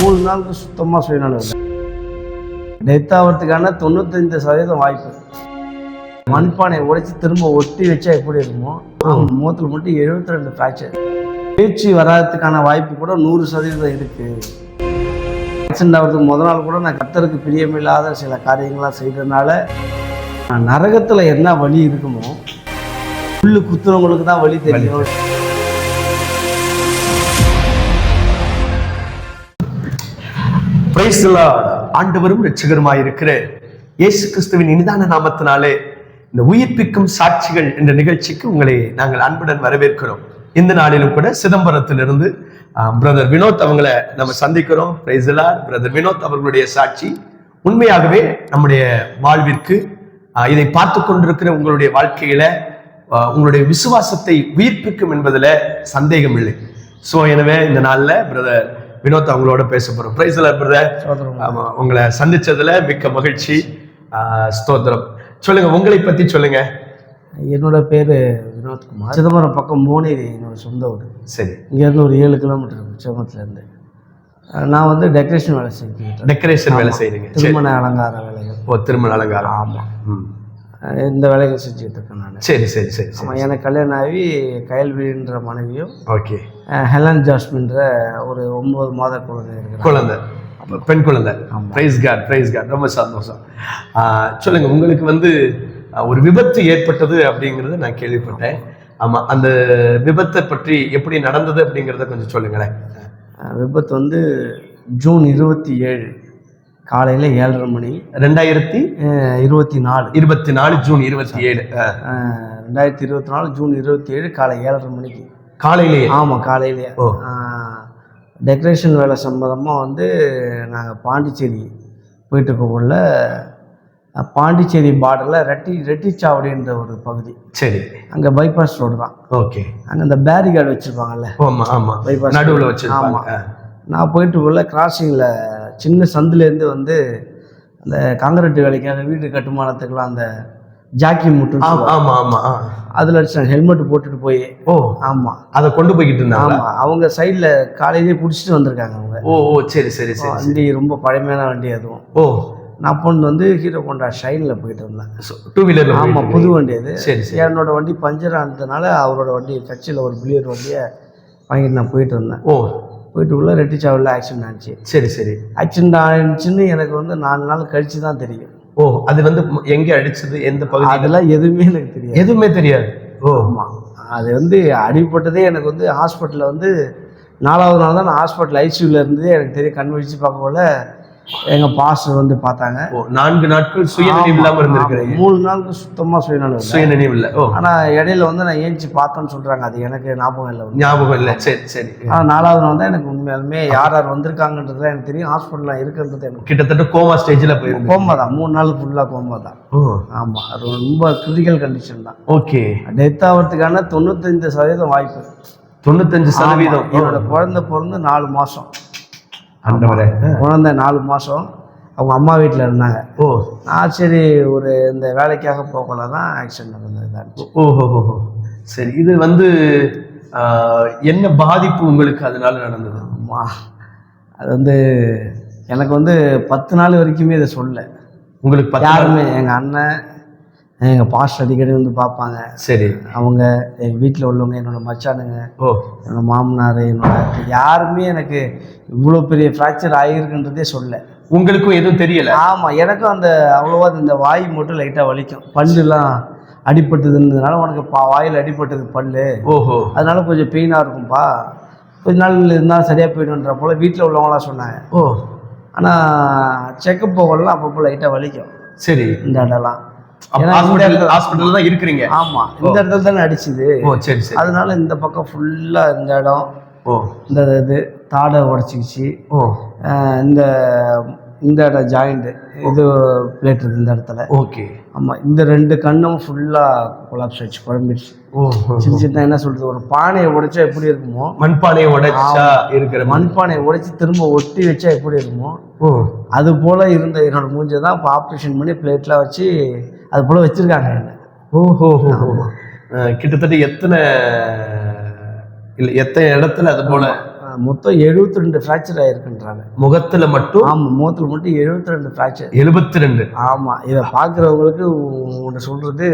மூணு நாளுக்கு சுத்தமாக சுயநலம் இல்லை. டெத் ஆகிறதுக்கான தொண்ணூத்தஞ்சு சதவீதம் வாய்ப்பு. மண்பானையை உடைச்சி திரும்ப ஒட்டி வச்சா எப்படி இருக்குமோ முகத்தில் மட்டும் எழுபத்தி ரெண்டு ஃப்ராக்சர் பேச்சு வராததுக்கான வாய்ப்பு கூட நூறு சதவீதம் இருக்கு. ஆக்சிடென்ட் ஆகிறதுக்கு முத நாள் கூட நான் கத்தருக்கு பிரியமில்லாத சில காரியங்களாம் செய்கிறதுனால நரகத்தில் என்ன வழி இருக்குமோ புல்லு குத்துறவங்களுக்கு தான் வழி தெரியும். ஆண்டவரும் ரட்சகருமாய் இருக்கிற இயேசு கிறிஸ்துவின் இனிதான நாமத்தினாலே இந்த உயிர்ப்பிக்கும் சாட்சிகள் என்ற நிகழ்ச்சிக்கு உங்களை நாங்கள் அன்புடன் வரவேற்கிறோம். இந்த நாளிலும் கூட சிதம்பரத்திலிருந்து பிரதர் வினோத் அவங்களை நம்ம சந்திக்கிறோம். பிரதர் வினோத் அவர்களுடைய சாட்சி உண்மையாகவே நம்முடைய வாழ்விற்கு இதை பார்த்து கொண்டிருக்கிற உங்களுடைய வாழ்க்கையில உங்களுடைய விசுவாசத்தை உயிர்ப்பிக்கும் என்பதுல சந்தேகம் இல்லை ஸோ எனவே இந்த நாள்ல பிரதர் வினோத் அவங்களோட பேச போறோம். பிரைஸ்ல பிரதர் ஆமா உங்களை சந்திச்சதுல மிக்க மகிழ்ச்சி. ஸ்தோத்திரம். சொல்லுங்க உங்களை பத்தி சொல்லுங்க. என்னோட பேர் வினோத்குமார் சிதம்பரம் பக்கம் மோனேரி என்னோட சொந்த ஊர். சரி. இங்கேருந்து ஒரு ஏழு கிலோமீட்டர் சிதம்பரத்துலேருந்து. நான் வந்து டெக்கரேஷன் வேலை செஞ்சுக்கிட்டேன் டெக்கரேஷன் வேலை செய்றீங்க. சரி. திருமண அலங்கார வேலைகள். ஓ திருமண அலங்காரம். ஆமாம் ம். இந்த வேலைகள் செஞ்சுக்கிட்டு இருக்கேன் நான். சரி சரி சரி ஆமாம் எனக்கு கல்யாணம் ஆகி கயல்வின்ற மனைவியும் ஓகே. ஹெலன் ஜாஸ்மின்ற ஒரு ஒன்பது மாத குழந்தை இருக்கிறாங்க. குழந்தை. பெண் குழந்தை. பிரைஸ் காட் பிரைஸ் காட் ரொம்ப சந்தோஷம். சொல்லுங்க உங்களுக்கு வந்து ஒரு விபத்து ஏற்பட்டது அப்படிங்கறத நான் கேள்விப்பட்டேன். ஆமா அந்த விபத்தை பற்றி எப்படி நடந்தது அப்படிங்கறத கொஞ்சம் சொல்லுங்களேன். விபத்து வந்து ஜூன் இருபத்தி ஏழு. காலையில் ஏழரை மணி. ரெண்டாயிரத்தி இருபத்தி நாலு இருபத்தி நாலு ஜூன் இருபத்தி ஏழு. ரெண்டாயிரத்தி இருபத்தி நாலு ஜூன் இருபத்தி ஏழு காலை ஏழரை மணிக்கு. காலையிலேயே? ஆமாம் காலையிலேயே. டெக்கரேஷன் வேலை சம்மந்தமாக வந்து நாங்கள் பாண்டிச்சேரி போயிட்டு இருக்கக்குள்ள பாண்டிச்சேரி பார்டரில் ரெட்டி ரெட்டிச்சாவடின்ற ஒரு பகுதி. சரி. அங்கே பைபாஸ் ரோடு தான். ஓகே. அங்கே இந்த பேரிகார்டு வச்சுருப்பாங்கல்ல. ஆமா ஆமா. Bypass நடுவுல ஆமா. வச்சிருப்பாங்க நான் போயிட்டு உள்ள கிராசிங்கில் சின்ன சந்துலேருந்து வந்து அந்த காங்கிரீட் வேலைக்காக வீடு கட்டுமானத்துக்குலாம் அந்த ஜாக்கி முட்டு ஆ, ஆமா. அதில் அடிச்சாங்க ஹெல்மெட் போட்டுட்டு போய் ஓ ஆமாம் அத கொண்டு போய்கிட்டு இருந்தாங்க ஆமாம் அவங்க சைடில் காலையிலேயே பிடிச்சிட்டு வந்திருக்காங்க அவங்க. ஓ ஓ சரி சரி சரி வண்டி ரொம்ப பழமையான வண்டி அதுவும். ஓ. நான் பொண்ணு வந்து ஹீரோ கொண்டா ஷைனில் போயிட்டு இருந்தேன் டூ வீலர்ல ஆமாம் புது வண்டி அது. சரி சரி. என்னோட வண்டி பஞ்சர் ஆனதுனால அவரோட வண்டி கட்சியில் ஒரு புளியர் வண்டியை வாங்கிட்டு நான் போயிட்டு இருந்தேன் ஓ. போயிட்டு உள்ள ரெட்டிச்சாவில் ஆக்சிடென்ட் ஆச்சு. சரி சரி. ஆக்சிடென்ட் ஆயிடுச்சுன்னு எனக்கு வந்து நாலு நாள் கழிச்சு தான் தெரியும். ஓ அது வந்து எங்க அடிச்சது எந்த பகுதி அதெல்லாம் எதுவுமே எனக்கு தெரியாது. எதுவுமே தெரியாது. ஓ. ஆமாம் அது வந்து அடிபட்டதே எனக்கு வந்து ஹாஸ்பிட்டலில் வந்து நாலாவது நாள் தான் நான் ஹாஸ்பிட்டல் ஐசியூவில் இருந்ததே எனக்கு தெரியும். கண் விழிச்சு பார்க்க போல எங்கள் பாஸ்டர் வந்து பார்த்தாங்க. ஓ நான்கு நாட்கள் சுய நினைவு இல்லாம இருந்திருக்கிறீங்க. ஆமா, மூணு நாளுக்கு சுத்தமாக சுயநலம் இல்லை. சுய நினைவு இல்ல. ஓ. ஆனால் இடையில வந்து நான் ஏஞ்சி பார்த்தேன்னு சொல்கிறாங்க அது எனக்கு ஞாபகம் இல்லை. ஞாபகம் இல்ல. சரி சரி. ஆனால் நாலாவது நாள் தான் எனக்கு உண்மையாலுமே யார் யார் வந்திருக்காங்கன்றது எனக்கு தெரியும். ஹாஸ்பிட்டலில் இருக்குன்றது எனக்கு கிட்டத்தட்ட கோமா ஸ்டேஜ்ல போயிருந்து கோமா தான். மூணு நாள் ஃபுல்லாக கோமா தான். ஓ. ஆமாம் அது ரொம்ப கிரிட்டிக்கல் கண்டிஷன் தான். ஓகே. டெத் ஆகிறதுக்கான தொண்ணூத்தஞ்சு சதவீதம் வாய்ப்பு. தொண்ணூத்தஞ்சு சதவீதம். ஆமா, என்னோட குழந்தை பிறந்து நாலு மாதம் ஆண்டவரே குழந்தை நாலு மாதம் அவங்க அம்மா வீட்டில் இருந்தாங்க. ஓ. நான் சரி ஒரு இந்த வேலைக்காக போகல தான் ஆக்சிடென்ட் நடந்தது ஓஹோ ஓஹோ சரி இது வந்து என்ன பாதிப்பு உங்களுக்கு அதனால நடந்தது? அம்மா அது வந்து எனக்கு வந்து பத்து நாள் வரைக்குமே இதை சொல்ல உங்களுக்கு யாருமே எங்கள் அண்ணன் எங்கள் பாஸ்டர் அடிக்கடி வந்து பார்ப்பாங்க. சரி. அவங்க எங்கள் வீட்டில் உள்ளவங்க என்னோட மச்சானுங்க ஓ. என்னோட மாமனார் என்னோட யாருமே எனக்கு இவ்வளோ பெரிய ஃப்ராக்சர் ஆகிருக்குன்றதே சொல்ல உங்களுக்கும் எதுவும் தெரியல? ஆமாம் எனக்கும் அந்த அவ்வளோவா இந்த வாய் மட்டும் லைட்டாக வலிக்கும். பல்லுலாம் அடிபட்டதுன்றதுனால உனக்கு பா வாயில் அடிபட்டது பல்லு. ஓஹோ. அதனால கொஞ்சம் பெயினாக இருக்கும்ப்பா கொஞ்ச நாள் இருந்தால் சரியாக போயிடுன்ற போல் வீட்டில் உள்ளவங்களாம் சொன்னாங்க. ஓ. ஆனால் செக்கப் போகலாம் அப்பப்போ லைட்டாக வலிக்கும். சரி. இந்த இடம்லாம். ஹாஸ்பிட்டல் தான் இருக்கிறீங்க. ஆமாம் இந்த இடத்துல தானே அடிச்சுது. அதனால இந்த பக்கம் ஃபுல்லாக இந்த இடம் ஓ. இந்த இது தாடை உடச்சிக்கிச்சு. இந்த இந்த இடம் ஜாயிண்ட்டு இது பிளேட் இருக்குது இந்த இடத்துல. ஓகே ஆமாம் இந்த ரெண்டு கண்ணும் ஃபுல்லாக கொலாப்ஸ் ஆச்சு குழம்பிடுச்சு ஓ சின்ன சின்ன என்ன சொல்கிறது ஒரு பானையை உடைச்சா எப்படி இருக்குமோ? மண்பானையை உடைச்சா இருக்கிற மண் மண்பானையை உடைச்சி திரும்ப ஒட்டி வச்சா எப்படி இருக்குமோ? ஓ. அது போல் இருந்த என்னோட மூஞ்சை தான் இப்போ ஆப்ரேஷன் பண்ணி பிளேட்லாம் வச்சு அது போல் வச்சுருக்காங்க என்ன. ஓஹோ கிட்டத்தட்ட எத்தனை இல்ல எத்தனை இடத்துல அது போல? மொத்தம் எழுபத்தி ரெண்டு ஃப்ராக்சர் ஆயிருக்குன்றாங்க. முகத்துல மட்டும்? ஆமாம் முகத்தில் மட்டும் எழுபத்தி ரெண்டு ஃப்ராக்சர் எழுபத்தி ரெண்டு ஆமாம் இதை பார்க்குறவங்களுக்கு ஒன்று சொல்கிறது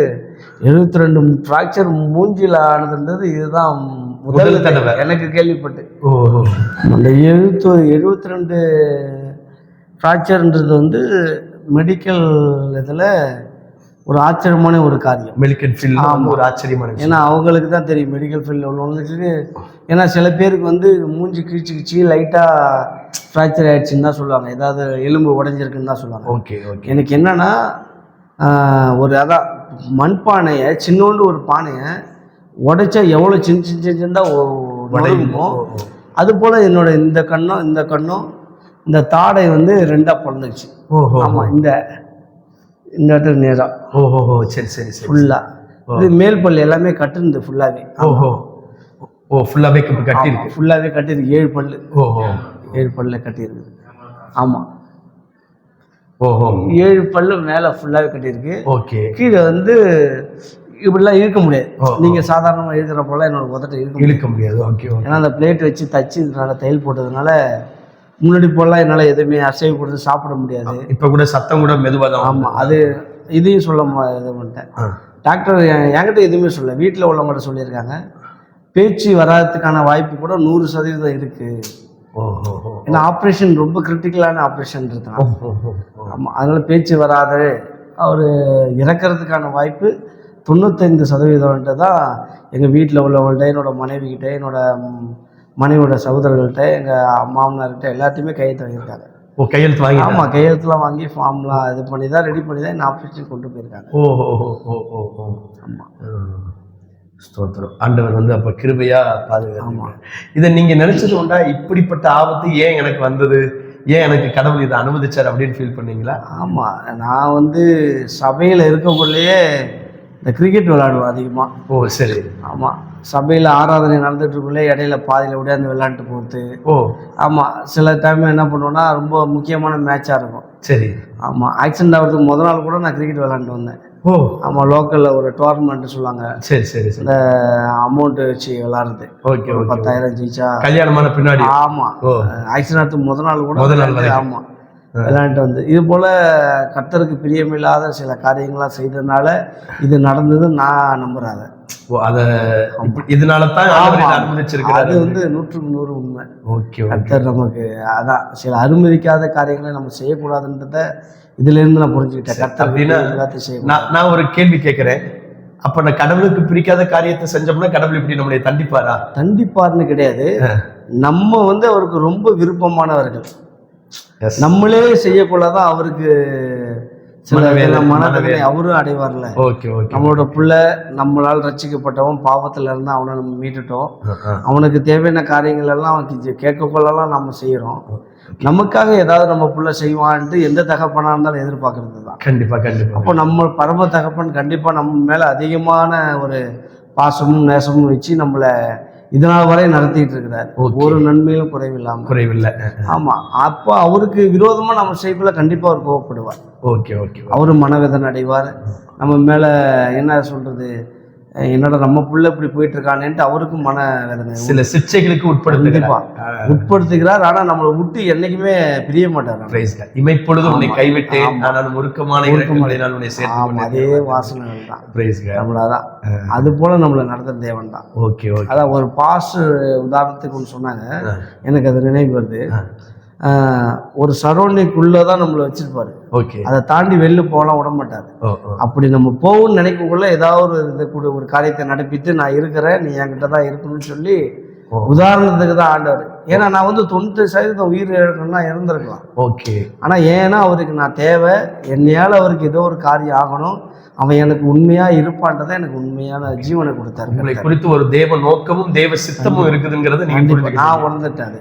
எழுபத்தி ரெண்டு ஃப்ராக்சர் மூஞ்சியில் ஆனதுன்றது இதுதான் முதல் தடவை. எனக்கு கேள்விப்பட்டு. ஓ அந்த எழுபத்து எழுபத்தி ரெண்டு ஃப்ராக்சர்ன்றது வந்து மெடிக்கல் இதில் ஒரு ஆச்சரியமான ஒரு காரியம். மெடிக்கல் ஃபீல்ட் ஒரு ஆச்சரியமான ஏன்னா அவங்களுக்கு தான் தெரியும் மெடிக்கல் ஃபீல்டில் உள்ளவங்களுக்கு ஏன்னா சில பேருக்கு வந்து மூஞ்சி கிழிச்சு கிழிச்சு லைட்டாக ஃப்ராக்சர் ஆயிடுச்சுன்னு தான் சொல்லுவாங்க. ஏதாவது எலும்பு உடஞ்சிருக்குன்னு தான் சொல்லுவாங்க. Okay okay. எனக்கு என்னன்னா ஒரு அதான் மண்பானையை சின்னோண்டு ஒரு பானையை உடைச்சா எவ்வளோ சின்ன சின்ன சின்ன சின்னதாக உடையுமோ அது போல் என்னோட இந்த கண்ணும் இந்த கண்ணும் இந்த தாடை வந்து ரெண்டாக பிறந்துச்சு ஆமாம் இந்த இந்த இடத்துல நேரம் ஓஹோ சரி சரி சரி. ஃபுல்லாக இது மேல் பல் எல்லாமே கட்டுருந்து ஃபுல்லாகவே ஓஹோ ஓ. ஃபுல்லா மேக்கப் கட்டி இருக்கு ஃபுல்லாகவே கட்டியிருக்கு. ஏழு பல் ஓஹோ ஏழு பல்ல கட்டியிருக்கு. ஆமாம் ஓஹோ ஏழு பல்லு மேலே ஃபுல்லாகவே கட்டியிருக்கு. ஓகே. கீழே வந்து இப்படிலாம் இழுக்க முடியாது. நீங்கள் சாதாரணமாக இழுக்கிற போல என்னோட உதட்டை இழுக்க இழுக்க முடியாது. ஓகே ஏன்னா அந்த பிளேட் வச்சு தச்சு தையல் போட்டதுனால முன்னாடி போலாம் என்னால் எதுவுமே அசைவு கொடுத்து சாப்பிட முடியாது. இப்ப கூட சத்தம் கூட மெதுவா தான் ஆமாம் அது இதையும் சொல்ல இது பண்ணிட்டேன். டாக்டர் என்- என்கிட்ட எதுவுமே சொல்ல வீட்டில் உள்ளவங்கள்ட்ட சொல்லியிருக்காங்க. பேச்சு வராததுக்கான வாய்ப்பு கூட நூறு சதவீதம் ஓ ஏன்னா ஆப்ரேஷன் ரொம்ப கிரிட்டிக்கலான ஆப்ரேஷன் இருக்கனால ஓஹோ ஆமாம் அதனால் பேச்சு வராது. அவர் இறக்கிறதுக்கான வாய்ப்பு தொண்ணூத்தைந்து சதவீதம்ன்ட்டு தான் எங்கள் வீட்டில் உள்ளவங்கள்ட்ட என்னோட மனைவிக்கிட்ட என்னோட மனைவியோட சகோதரர்கள்ட்ட எங்கள் மாமனார்கிட்ட எல்லாத்தையுமே கையெழுத்து வாங்கியிருக்காங்க. ஓ கையெழுத்து வாங்கி ஆமாம் கையெழுத்துலாம் வாங்கி ஃபார்ம்லாம் இது பண்ணி தான் ரெடி பண்ணி தான் என்ன ஆப்ரேஷன் கொண்டு போயிருக்காங்க. ஓ ஓ ஓ ஓ ஓ ஆமாம். ஸ்தோத்திரம். ஆண்டவர் வந்து அப்ப கிருபையா பாதுகாங்க இதை நீங்க நினைச்சது உண்டா? இப்படிப்பட்ட ஆபத்து ஏன் எனக்கு வந்தது? ஏன் எனக்கு கடவுள் இதை அனுமதிச்சார் அப்படின்னு ஃபீல் பண்ணீங்களா? ஆமாம் நான் வந்து சபையில் இருக்கக்குள்ளேயே இந்த கிரிக்கெட் விளையாடுவேன் அதிகமாக ஓ சரி. ஆமாம் சபையில் ஆராதனை நடந்துட்டு இருக்குள்ளே இடையில பாதியில் விடையாந்து விளையாண்டு போகிறது ஓ. ஆமாம் சில டைம் என்ன பண்ணுவோன்னா ரொம்ப முக்கியமான மேட்சாக இருக்கும். சரி. ஆமாம் ஆக்சிடென்ட் ஆகிறதுக்கு முத நாள் கூட நான் கிரிக்கெட் விளாண்டு வந்தேன். ஓ. ஆமாம் லோக்கலில் ஒரு டோர்னமெண்ட் சொல்லுவாங்க. சரி சரி இந்த அமௌண்ட் வச்சு விளாடுறது ஓகே பத்தாயிரம் ஜெயிச்சா. கல்யாணமான பின்னாடி. ஆமாம் ஆக்சிடென்ட் ஆகிறதுக்கு முத நாள் கூட முத நாள். ஆமாம் விளையாண்டு வந்து. இது போல் கர்த்தருக்கு பிரியமில்லாத சில காரியங்களாக செய்ததுனால இது நடந்தது நான் நம்புறாத. ஓ அத இதனால தான் அது வந்து நூற்றுக்கு நூறு உண்மை. ஓகே கர்த்தர் நமக்கு அதான் சில அனுமதிக்காத காரியங்களை நம்ம செய்யக்கூடாதுன்றத இதுல இருந்து நான் புரிஞ்சுக்கிட்டேன். கர்த்தர் எல்லாத்தையும் செய்யணும் நான் ஒரு கேள்வி கேட்கிறேன். அப்ப நான் கடவுளுக்கு பிடிக்காத காரியத்தை செஞ்சோம்னா கடவுள் இப்படி நம்மளை தண்டிப்பாரா? கண்டிப்பார்னு கிடையாது. நம்ம வந்து அவருக்கு ரொம்ப விருப்பமானவர்கள். நம்மளே செய்யக்குள்ளதான் அவருக்கு சில மனவேதனை. அவரும் அடைவார்ல. நம்மளோட புள்ள நம்மளால் ரட்சிக்கப்பட்டவன் பாவத்துல இருந்து அவனை நம்ம மீட்டுட்டோம். அவனுக்கு தேவையான காரியங்கள் எல்லாம் அவனுக்கு கேட்கக்குள்ளலாம் நம்ம செய்கிறோம் நமக்காக ஏதாவது நம்ம புள்ள செய்வான்ட்டு எந்த தகப்பனா இருந்தாலும் எதிர்பார்க்கறது தான் கண்டிப்பா கண்டிப்பா அப்போ நம்ம பரம தகப்பன் கண்டிப்பா நம்ம மேல அதிகமான ஒரு பாசமும் நேசமும் வச்சு நம்மளை இதனால் வரை நடத்திட்டு இருக்கிறார். ஒரு நன்மையிலும் குறைவில்லாம குறைவில்லை. ஆமா. அப்போ அவருக்கு விரோதமா நம்ம செய்யக்குள்ள கண்டிப்பா அவர் கோவப்படுவார். Okay okay. அவரு மனவேதனை அடைவார். நம்ம மேல என்ன சொல்றது? என்னடா நம்ம புள்ள இப்படி போயிட்டு இருக்கானேன்ட்டு அவருக்கும் மன வேதனை. சில சிக்ஷைகளுக்கு கண்டிப்பா. உட்படுத்துகிறார். ஆனா நம்மளை விட்டு என்னைக்குமே பிரிய மாட்டார். இமைப்பொழுது உன்னை. கைவிட்டேன் ஆமா. ஆனால் முறுக்கமான முறுக்கமான இறக்கங்களை நான் உன்னை சேர்த்து ஆமா. அதே வாசனைகள் தான். நம்மளதான் அது போல நம்மளை நடத்துற தேவன் தான். ஓகே ஓகே அதான் ஒரு பாஸ் உதாரணத்துக்கு ஒன்று சொன்னாங்க. எனக்கு அது நினைவு வருது. ஒரு சரௌண்டிங்குள்ளே தான் நம்மளை வச்சிருப்பாரு. ஓகே. அதை தாண்டி வெளில போகலாம் விட மாட்டாரு. அப்படி நம்ம போகணும்னு நினைக்கக்குள்ள ஏதாவது ஒரு இது கூட ஒரு காரியத்தை நடப்பித்து நான் இருக்கிறேன் நீ என்கிட்ட தான் இருக்கணும்னு சொல்லி. உதாரணத்துக்கு தான் ஆண்டவர். ஏன்னா நான் வந்து தொண்ணூற்றி சதவீதம் உயிர் இழக்கணும்னா இறந்துருக்கலாம் ஓகே. ஆனால் ஏன்னா அவருக்கு நான் தேவை என்னையால் அவருக்கு ஏதோ ஒரு காரியம் ஆகணும். அவன் எனக்கு உண்மையாக இருப்பான்றதை எனக்கு உண்மையான ஜீவனை கொடுத்தாரு. உங்களை குறித்து ஒரு தேவ நோக்கமும் தேவ சித்தமும் இருக்குதுங்கிறத நீங்க நான் உணர்ந்துட்டேன் அது.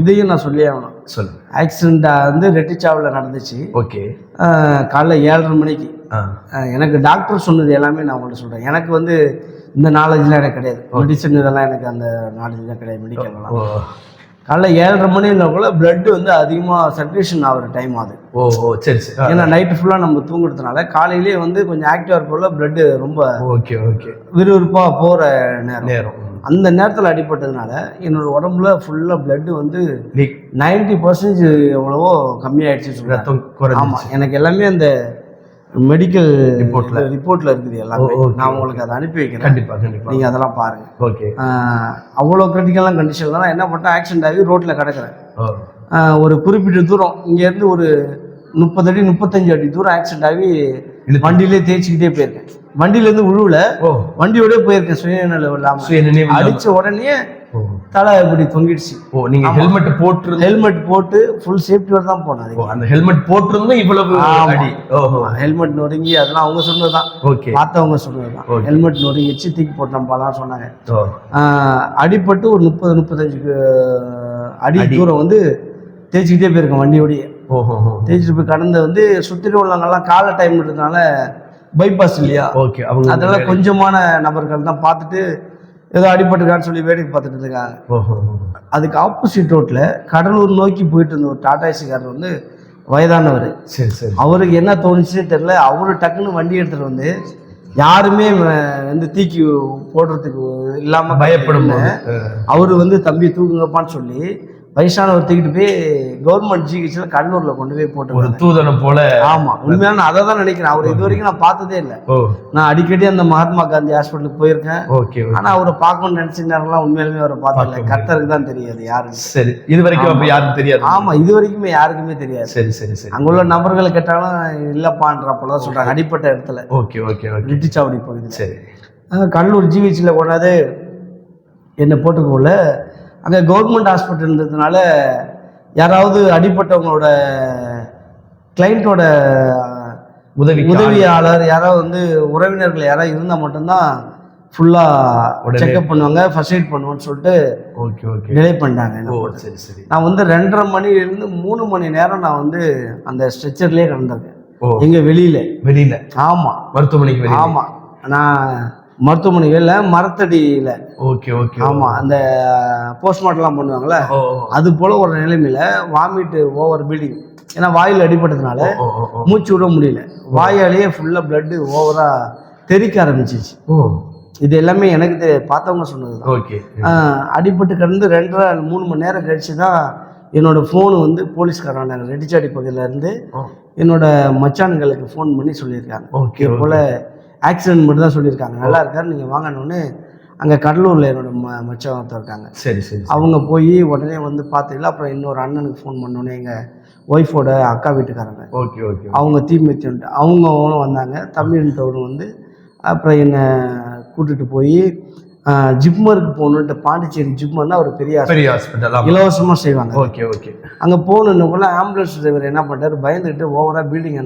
இதையும் நான் சொல்லி ஆகணும். சொல்லுங்க. ஆக்சிடென்ட் வந்து ரெட்டிச்சாவில் நடந்துச்சு. ஓகே. காலைல ஏழரை மணிக்கு. எனக்கு டாக்டர் சொன்னது எல்லாமே நான் உங்கள்ட்ட சொல்கிறேன் எனக்கு வந்து இந்த நாலேஜ்லாம் எனக்கு கிடையாது. மெடிசன் இதெல்லாம் எனக்கு அந்த நாலேஜ்லாம் கிடையாது. மெடிக்கல்லாம் காலைல ஏழரை மணினாக்குள்ள blood வந்து அதிகமாக சர்க்குலேஷன் ஆகிற டைம் ஆகுது ஓ ஓ சரி சரி. ஏன்னா நைட்டு ஃபுல்லாக நம்ம தூங்குறதுனால காலையிலேயே வந்து கொஞ்சம் ஆக்டிவாக இருப்போம்ல blood ரொம்ப ஓகே ஓகே. விறுவிறுப்பாக போகிற நேரம். நேரம். அந்த நேரத்தில் அடிபட்டதுனால என்னோட உடம்புல ஃபுல்லாக blood வந்து லீக் நைன்டி பர்சன்டேஜ் எவ்வளவோ கம்மியாயிடுச்சு ரத்தம் ஆமாம் எனக்கு எல்லாமே அந்த மெடிக்கல் Reportல. ரிப்போர்ட்டில் இருக்குது எல்லாமே. நான் உங்களுக்கு அதை அனுப்பி வைக்கிறேன். கண்டிப்பா கண்டிப்பா. நீங்கள் அதெல்லாம் பாருங்கள் ஓகே. அவ்வளோ கிரிட்டிக்கலான கண்டிஷனில் நான் என்ன பண்ணிட்டேன் ஆக்சிடென்ட் ஆகி ரோட்டில் கிடக்கிறேன். ஒரு குறிப்பிட்ட தூரம் இங்கேருந்து ஒரு முப்பது அடி முப்பத்தஞ்சு அடி தூரம் ஆக்சிடென்ட் ஆகி. வண்டியிலே தேய்ச்சிக்கிட்டே போயிருக்கேன். வண்டியிலேருந்து உழுவுல வண்டியோட போயிருக்கேன் சுயநினைவு இல்லாமல். அடிச்ச உடனே. தலை இப்படி தொங்கிடுச்சு. ஓ நீங்க ஹெல்மெட் போட்டிருந்த ஹெல்மெட் போட்டு ஃபுல் சேஃப்டியோட தான் போனேன் ஓ, அந்த ஹெல்மெட் போட்டிருந்தும் இவ்வளவு. அடி. ஓஹோ. ஹெல்மெட் நொறுங்கி அதெல்லாம் அவங்க சொன்னது தான் ஓகே. பார்த்தவங்க சொன்னது தான் Okay. ஹெல்மெட் நொறுங்கிச்சு தூக்கி போட்டோம்ப்பாலாம் சொன்னாங்க. ஓ. ஆஹ் அடிபட்டு ஒரு முப்பது முப்பத்தஞ்சு அடி. தூரம் வந்து தேய்ச்சிக்கிட்டே போயிருக்கேன் வண்டியோடய. ஓஹோ தேய்ச்சிட்டு போய் கடந்து வந்து சுற்றிட்டு உள்ளவங்கெல்லாம் காலை டைம் இருக்கிறதுனால பைபாஸ் இல்லையா? ஓகே அவங்க அதனால கொஞ்சமான நபர்கள் தான் பார்த்துட்டு ஏதோ அடிபட்டுருக்கான்னு சொல்லி வேடிக்கை பார்த்துட்டு இருக்காங்க. அதுக்கு ஆப்போசிட் ரோட்டில் கடலூர் நோக்கி போயிட்டு இருந்த ஒரு டாடா ஏசிக்காரர் வந்து வயதானவர். சரி சரி. அவருக்கு என்ன தோணுச்சுன்னு தெரியல. அவரு டக்குன்னு வண்டி எடுத்துட்டு வந்து யாருமே வந்து தீக்கி போடுறதுக்கு இல்லாம பயப்படும் அவரு வந்து தம்பி தூக்குங்கப்பான்னு சொல்லி வயசானவர் தூக்கிட்டு போய் கவர்மெண்ட் ஜிஹெச்ல கடலூர்ல கொண்டு போய் ஒரு போட்டு தூதனை போல ஆமா. உண்மையா நான் அதை தான் நினைக்கிறேன். அவர் இது வரைக்கும் நான் பார்த்ததே இல்லை. நான் அடிக்கடி அந்த மகாத்மா காந்தி ஹாஸ்பிட்டலுக்கு போயிருக்கேன். ஓகே ஆனா அவரை பார்க்கணும்னு நினைச்ச நேரம்லாம் உண்மையாலுமே அவரை பார்த்ததில்ல. பார்க்க கர்த்தருக்கு தான் தெரியாது யாருன்னு. சரி. இது வரைக்கும் அப்ப யாரும் தெரியாது. ஆமா இது வரைக்குமே யாருக்குமே தெரியாது. சரி சரி சரி. அங்குள்ள நபர்களை கேட்டாலும் இல்லப்பான்றப்பதான் சொல்றாங்க அடிப்பட்ட இடத்துல. Okay okay okay. ரெட்டிச்சாவடி பகுதியில். சரி. கடலூர் ஜிஹெச்சில் கொண்டாந்து என்னை போட்டுக்கோல. அங்கே கவர்மெண்ட் ஹாஸ்பிட்டல் இருந்ததுனால யாராவது அடிப்பட்டவங்களோட கிளைண்ட்டோட உதவி உதவியாளர் யாராவது வந்து உறவினர்கள் யாராவது இருந்தால் மட்டும்தான் ஃபுல்லாக. செக்அப் பண்ணுவாங்க ஃபர்ஸ்ட் எய்ட் பண்ணுவோன்னு சொல்லிட்டு ஓகே ஓகே. டிலே பண்ணிட்டாங்க. சரி சரி. நான் வந்து ரெண்டரை மணிலேருந்து மூணு மணி நேரம் நான் வந்து அந்த ஸ்ட்ரெச்சர்லேயே கிடந்திருக்கேன். ஓ. எங்க வெளியில. வெளியில. ஆமாம் மருத்துவமனைக்கு வெளியில. ஆமா. நான் மருத்துவமனைகள்ல மரத்தடியில. ஓகே ஓகே ஆமா அந்த போஸ்ட்மார்ட்டம்லாம் பண்ணுவாங்கல்ல ஓ அது போல ஒரு நிலைமையில வாமிட் ஓவர் ப்ளீடிங் ஏன்னா வாயில் அடிபட்டதுனால மூச்சு விட முடியல. வாயாலேயே ஃபுல்லா பிளட் ஓவரா தெறிக்க ஆரம்பிச்சிச்சு. இது எல்லாமே எனக்கு தெ- பார்த்தவங்க சொன்னது ஓகே அடிபட்டு கிடந்து ரெண்டரை மூணு மணி நேரம் கழிச்சு தான் என்னோட ஃபோனு வந்து போலீஸ்காரன் ரெட்டிச்சாடி பகுதியில இருந்து என்னோட மச்சான்களுக்கு ஃபோன் பண்ணி சொல்லியிருக்காங்க. ஓகே போல் ஆக்சிடென்ட் மட்டும் தான் சொல்லியிருக்காங்க. நல்லா இருக்காரு நீங்கள் வாங்கணுன்னு அங்கே கடலூரில் என்னோட ம மச்சான் ஒருத்தர் இருக்காங்க. சரி சரி அவங்க போய் உடனே வந்து பார்த்துக்கலாம் அப்புறம் இன்னொரு அண்ணனுக்கு ஃபோன் பண்ணோன்னே எங்கள் ஒய்ஃபோட அக்கா வீட்டுக்காரங்க. ஓகே ஓகே அவங்க தீமெத்தின்ட்டு அவங்களும் வந்தாங்க. தம்பின்றவரும் வந்து அப்புறம் என்னை கூட்டிட்டு போய் ஜிப்மருக்கு போகணுன்ட்டு பாண்டிச்சேரி ஜிப்மர்னா ஒரு பெரிய. பெரிய ஹாஸ்பிட்டல் இலவசமாக செய்வாங்க. Okay okay. அங்கே போகணுன்னுக்குள்ள ஆம்புலன்ஸ் டிரைவர் என்ன பண்ணிட்டாரு பயந்துட்டு ஓவராக பில்டிங்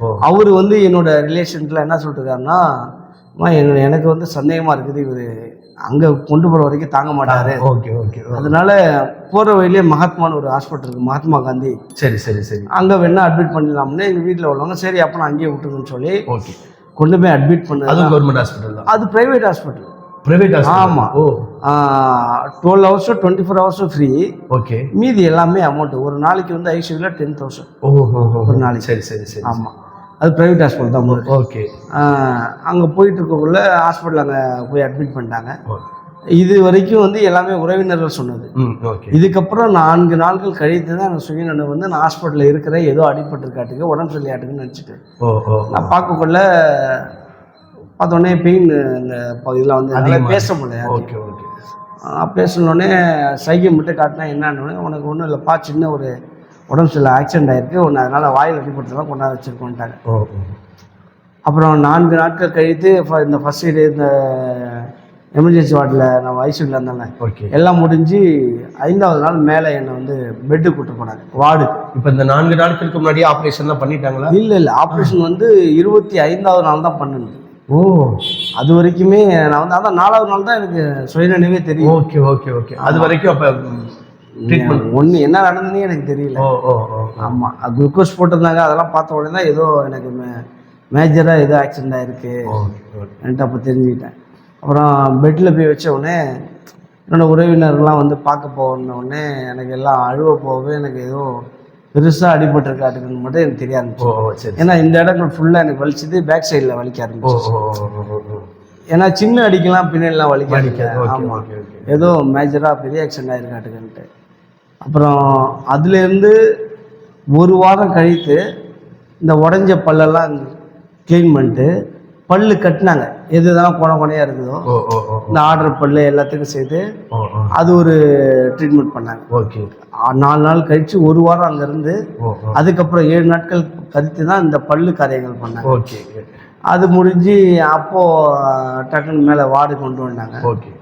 ஓ. அவர் வந்து என்னோட ரிலேஷன்ல என்ன சொல்லிட்டுருக்காருன்னா எங்க- எனக்கு வந்து சந்தேகமா இருக்குது. இவர் அங்க கொண்டு போற வரைக்கும் தாங்க மாட்டாரு. ஓகே ஓகே அதனால போற வழியிலே மகாத்மான்னு ஒரு ஹாஸ்பிட்டல் இருக்கு மகாத்மா காந்தி. சரி சரி சரி. அங்க வேணா அட்மிட் பண்ணிடலாம்னு எங்க வீட்டில் உள்ளவங்க சரி அப்போ நான் அங்கேயே விட்டுருங்கன்னு சொல்லி ஓகே. கொண்டு போய் அட்மிட் பண்ணது அதுவும் கவர்மெண்ட் ஹாஸ்பிட்டல் அது பிரைவேட் ஹாஸ்பிட்டல் பிரைவேட் ஹாஸ்பிட்டல் ஆமா. ஓ. டுவெல் ஹவர்ஸும் டுவெண்ட்டி ஃபோர் ஹவர்ஸும் ஃப்ரீ ஓகே மீதி எல்லாமே அமௌண்ட் ஒரு நாளைக்கு வந்து ஐசியூவில் டென் தௌசண்ட் ஓ ஓ ஓ ஒரு நாளைக்கு. சரி சரி சரி ஆமா. அது பிரைவேட் ஹாஸ்பிட்டல் தான் உங்களுக்கு ஓகே அங்கே போயிட்டு இருக்கக்குள்ள ஹாஸ்பிட்டல் அங்கே போய் அட்மிட் பண்ணிட்டாங்க. இது வரைக்கும் வந்து எல்லாமே உறவினர்கள் சொன்னது. ஓகே இதுக்கப்புறம் நான்கு நாட்கள் கழித்து தான் எனக்கு சுயநலம் வந்து நான் ஹாஸ்பிட்டலில் இருக்கிற ஏதோ அடிபட்டிருக்காட்டுக்கு உடம்பு சரியாட்டுக்குன்னு நினச்சிட்டு ஓ. நான் பார்க்கக்குள்ள பார்த்தோன்னே பெயின் இந்த பகுதியில் வந்து அதிகமா பேச முடியல. Okay okay. பேசணுன்னே சைகை மட்டும் காட்டினா என்னன்னு உனக்கு ஒன்றும் இல்லைப்பா சின்ன ஒரு உடம்பு சரியில்லை ஆக்சிடென்ட் ஆயிருக்கு ஒன்று அதனால் வாயில் அடிபட்டதெல்லாம் கொண்டாந்து வச்சுருக்கோன்ட்டாங்க. அப்புறம் நான்கு நாட்கள் கழித்து இந்த ஃபர்ஸ்ட் எய்டு இந்த எமர்ஜென்சி வார்டில் நான் ஐசியூவில் இருந்தேன் ஓகே. எல்லாம் முடிஞ்சு ஐந்தாவது நாள் மேலே என்னை வந்து பெட்டு கூட்டு போனாங்க வார்டுக்கு இப்போ இந்த நான்கு நாட்களுக்கு முன்னாடியே ஆப்ரேஷன்லாம் பண்ணிட்டாங்களா? இல்லை இல்லை ஆப்ரேஷன் வந்து இருபத்தி ஐந்தாவது நாள் தான் பண்ணணும். ஓ. அது வரைக்குமே நான் வந்து அதான் நாலாவது நாள் தான் எனக்கு சுயநினைவே தெரியும். Okay okay okay. அது வரைக்கும் அப்போ ட்ரீட்மெண்ட் ஒன்று என்ன நடந்ததுன்னே எனக்கு தெரியல. ஓ ஓ ஓ. ஆமாம் குளுக்கோஸ் போட்டிருந்தாங்க அதெல்லாம் பார்த்த உடனே தான் ஏதோ எனக்கு மே மேஜராக ஏதோ ஓகே ஓகே. என்கிட்ட அப்போ தெரிஞ்சுக்கிட்டேன். அப்புறம் பெட்டில் போய் வச்ச உடனே என்னோட உறவினர்கள்லாம் வந்து பார்க்க போன உடனே எனக்கு எல்லாம் அழுவ போகவே எனக்கு ஏதோ பெருசாக அடிபட்டிருக்காட்டுக்குன்னு மட்டும் எனக்கு தெரிய ஆரம்பிச்சு ஏன்னா இந்த இடங்கள் ஃபுல்லாக எனக்கு வலிச்சது பேக் சைடில் வலிக்க ஆரம்பிச்சு. ஏன்னா சின்ன அடிக்கலாம் பின்னாடிலாம் வலிக்காது. Okay, ஆமாம். ஏதோ மேஜராக பெரிய ஆக்சிடென்ட் ஆயிருக்காட்டுக்குன்ட்டு அப்புறம் அதுலேருந்து ஒரு வாரம் கழித்து இந்த உடஞ்ச பல்லெல்லாம் க்ளீன் பண்ணிட்டு பல்லு கட்டினாங்க. எதுதான் குண குணையாக இருக்குதோ இந்த ஆர்டர் பல்லு எல்லாத்துக்கும் சேர்த்து அது ஒரு ட்ரீட்மெண்ட் பண்ணாங்க. ஓகே நாலு நாள் கழித்து ஒரு வாரம் அங்கேருந்து அதுக்கப்புறம் ஏழு நாட்கள் கழித்து தான் இந்த பல்லு காரியங்கள் பண்ணாங்க. ஓகே அது முடிஞ்சு அப்போது டக்குன்னு மேலே வார்டு கொண்டு வந்தாங்க. ஓகே.